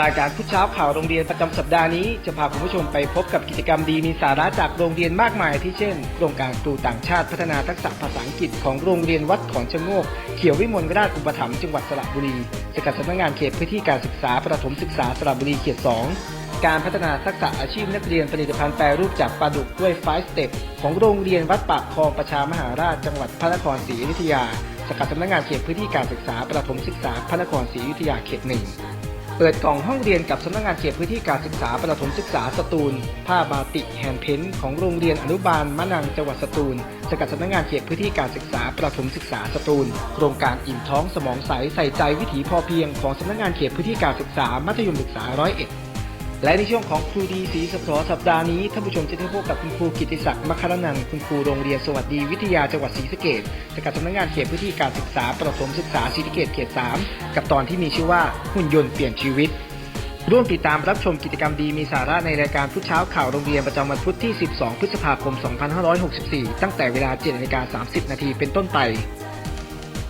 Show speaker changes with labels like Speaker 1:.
Speaker 1: รายการพุชเช้าข่าวโรงเรียนประจำสัปดาห์นี้จะพาคุณผู้ชมไปพบกับกิจกรรมดีมีสาระจากโรงเรียนมากมายที่เช่นโครงการครูต่างชาติพัฒนาทักษะภาษาอังกฤษของโรงเรียนวัดขอนชะโงก เขียววิมลราชอุปถัมภ์จังหวัดสระบุรีสกัดสำนักงานเขตพื้นที่การศึกษาประถมศึกษาสระบุรีเขต 2 การพัฒนาทักษะอาชีพนักเรียนผลิตภัณฑ์แปรรูปจากปลาดุกด้วยไฟสเต็ปของโรงเรียนวัดปากคลองประชามหาราชจังหวัดพระนครศรีอยุธยาสกัดสำนักงานเขตพื้นที่การศึกษาประถมศึกษาพระนครศรีอยุธยาเขตหนึ่ง เปิดกล่องห้องเรียนกับสำนักงานเขตพื้นที่การศึกษาประถมศึกษาสตูล ผ้าบาติกแฮนด์เพนของโรงเรียนอนุบาลมะนังจังหวัดสตูล สกัดสำนักงานเขตพื้นที่การศึกษาประถมศึกษาสตูล โครงการอิ่มท้องสมองใสใส่ใจวิถีพอเพียงของสำนักงานเขตพื้นที่การศึกษามัธยมศึกษาร้อยเอ็ด และในช่วงของครูดีสีสสสัปดาห์นี้ท่านผู้ชมจะได้พบกับคุณครูกิติศักดิ์มคารนันคุณครูโรงเรียนสวัสดีวิทยาจังหวัดศรีสะเกษสกัดสำนักงานเขตพื้นที่การศึกษาประถมศึกษาศรีสะเกษเขต 3 กับตอนที่มีชื่อว่าหุ่นยนต์เปลี่ยนชีวิต ร่วมติดตามรับชมกิจกรรมดีมีสาระในรายการพุชเช้าข่าวโรงเรียนประจำวันพุธที่ 12 พฤษภาคม 2564 ตั้งแต่เวลา7นาฬิกา30 นาทีเป็นต้นไป